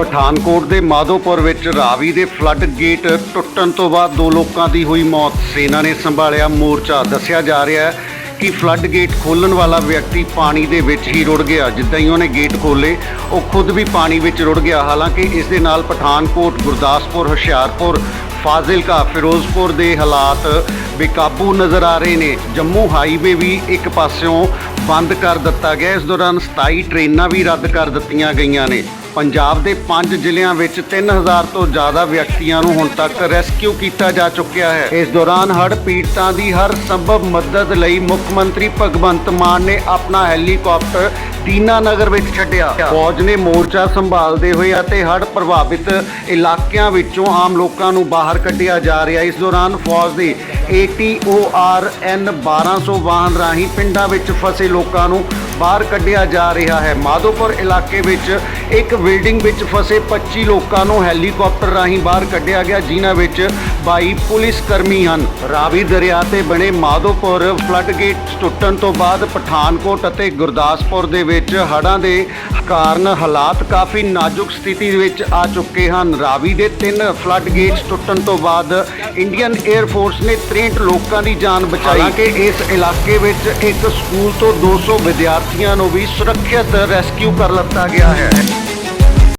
ਪਠਾਨਕੋਟ ਦੇ ਮਾਧੋਪੁਰ ਵਿੱਚ ਰਾਵੀ ਦੇ ਫਲੱਡ ਗੇਟ ਟੁੱਟਣ ਤੋਂ ਬਾਅਦ ਦੋ ਲੋਕਾਂ ਦੀ ਹੋਈ ਮੌਤ। ਸੈਨਾ ਨੇ ਸੰਭਾਲਿਆ ਮੋਰਚਾ। ਦੱਸਿਆ ਜਾ ਰਿਹਾ ਹੈ ਕਿ ਫਲੱਡ ਗੇਟ ਖੋਲਣ ਵਾਲਾ ਵਿਅਕਤੀ ਪਾਣੀ ਦੇ ਵਿੱਚ ਹੀ ਰੁੜ ਗਿਆ। ਜਿੱਦਾਂ ਹੀ ਉਹਨੇ ਗੇਟ ਖੋਲੇ ਉਹ ਖੁਦ ਵੀ ਪਾਣੀ ਵਿੱਚ ਰੁੜ ਗਿਆ। ਹਾਲਾਂਕਿ ਇਸ ਦੇ ਨਾਲ ਪਠਾਨਕੋਟ, ਗੁਰਦਾਸਪੁਰ, ਹੁਸ਼ਿਆਰਪੁਰ, ਫਾਜ਼ਿਲਕਾ, ਫਿਰੋਜ਼ਪੁਰ ਦੇ ਹਾਲਾਤ ਬੇਕਾਬੂ ਨਜ਼ਰ ਆ ਰਹੇ ਨੇ। ਜੰਮੂ ਹਾਈਵੇ ਵੀ ਇੱਕ ਪਾਸਿਓਂ ਬੰਦ ਕਰ ਦਿੱਤਾ ਗਿਆ। ਇਸ ਦੌਰਾਨ 27 ਟ੍ਰੇਨਾਂ ਵੀ ਰੱਦ ਕਰ ਦਿੱਤੀਆਂ ਗਈਆਂ ਨੇ। ਪੰਜਾਬ ਦੇ 5 ਜ਼ਿਲ੍ਹਿਆਂ ਵਿੱਚ 3000 ਤੋਂ ਜ਼ਿਆਦਾ ਵਿਅਕਤੀਆਂ ਨੂੰ ਹੁਣ ਤੱਕ ਰੈਸਕਿਊ ਕੀਤਾ ਜਾ ਚੁੱਕਿਆ ਹੈ। ਇਸ ਦੌਰਾਨ ਹੜ੍ਹ ਪੀੜਤਾਂ ਦੀ ਹਰ ਸੰਭਵ ਮਦਦ ਲਈ ਮੁੱਖ ਮੰਤਰੀ ਭਗਵੰਤ ਮਾਨ ਨੇ ਆਪਣਾ ਹੈਲੀਕਾਪਟਰ ਦੀਨਾਨਗਰ ਵਿੱਚ ਛੱਡਿਆ। ਫੌਜ ਨੇ ਮੋਰਚਾ ਸੰਭਾਲਦੇ ਹੋਏ ਅਤੇ ਹੜ੍ਹ ਪ੍ਰਭਾਵਿਤ ਇਲਾਕਿਆਂ ਵਿੱਚੋਂ ਆਮ ਲੋਕਾਂ ਨੂੰ ਬਾਹਰ ਕੱਢਿਆ ਜਾ ਰਿਹਾ। ਇਸ ਦੌਰਾਨ ਫੌਜ ਦੇ ATORN 1200 ਵਾਹਨ ਰਾਹੀਂ ਪਿੰਡਾਂ ਵਿੱਚ ਫਸੇ ਲੋਕਾਂ ਨੂੰ ਬਾਹਰ ਕੱਢਿਆ ਜਾ ਰਿਹਾ ਹੈ। ਮਾਧੋਪੁਰ ਇਲਾਕੇ ਵਿੱਚ ਇੱਕ ਬਿਲਡਿੰਗ ਵਿੱਚ ਫਸੇ 25 ਲੋਕਾਂ ਨੂੰ ਹੈਲੀਕਾਪਟਰ ਰਾਹੀਂ ਬਾਹਰ ਕੱਢਿਆ ਗਿਆ। ਜਿਨ੍ਹਾਂ ਵਿੱਚ 22 ਪੁਲਿਸ ਕਰਮੀ ਹਨ। ਰਾਵੀ ਦਰਿਆ ਤੇ ਬਣੇ ਮਾਧੋਪੁਰ ਫਲੱਡ ਗੇਟ ਟੁੱਟਣ ਤੋਂ ਬਾਅਦ ਪਠਾਨਕੋਟ ਅਤੇ ਗੁਰਦਾਸਪੁਰ ਦੇ ਵਿੱਚ ਹੜ੍ਹਾਂ ਦੇ ਕਾਰਨ ਹਾਲਾਤ ਕਾਫੀ ਨਾਜ਼ੁਕ ਸਥਿਤੀ ਵਿੱਚ ਆ ਚੁੱਕੇ ਹਨ। ਰਾਵੀ ਦੇ ਤਿੰਨ ਫਲੱਡ ਗੇਟਸ ਟੁੱਟਣ ਤੋਂ ਬਾਅਦ ਇੰਡੀਅਨ 에ਅਰ ਫੋਰਸ ਨੇ 63 ਲੋਕਾਂ ਦੀ ਜਾਨ ਬਚਾਈ। ਹਾਲਾਂਕਿ ਇਸ ਇਲਾਕੇ ਵਿੱਚ ਇੱਕ ਸਕੂਲ ਤੋਂ 200 ਵਿਦਿਆਰਥੀਆਂ ਨੂੰ ਵੀ ਸੁਰੱਖਿਅਤ ਰੈਸਕਿਊ ਕਰ ਲਿੱਤਾ ਗਿਆ ਹੈ।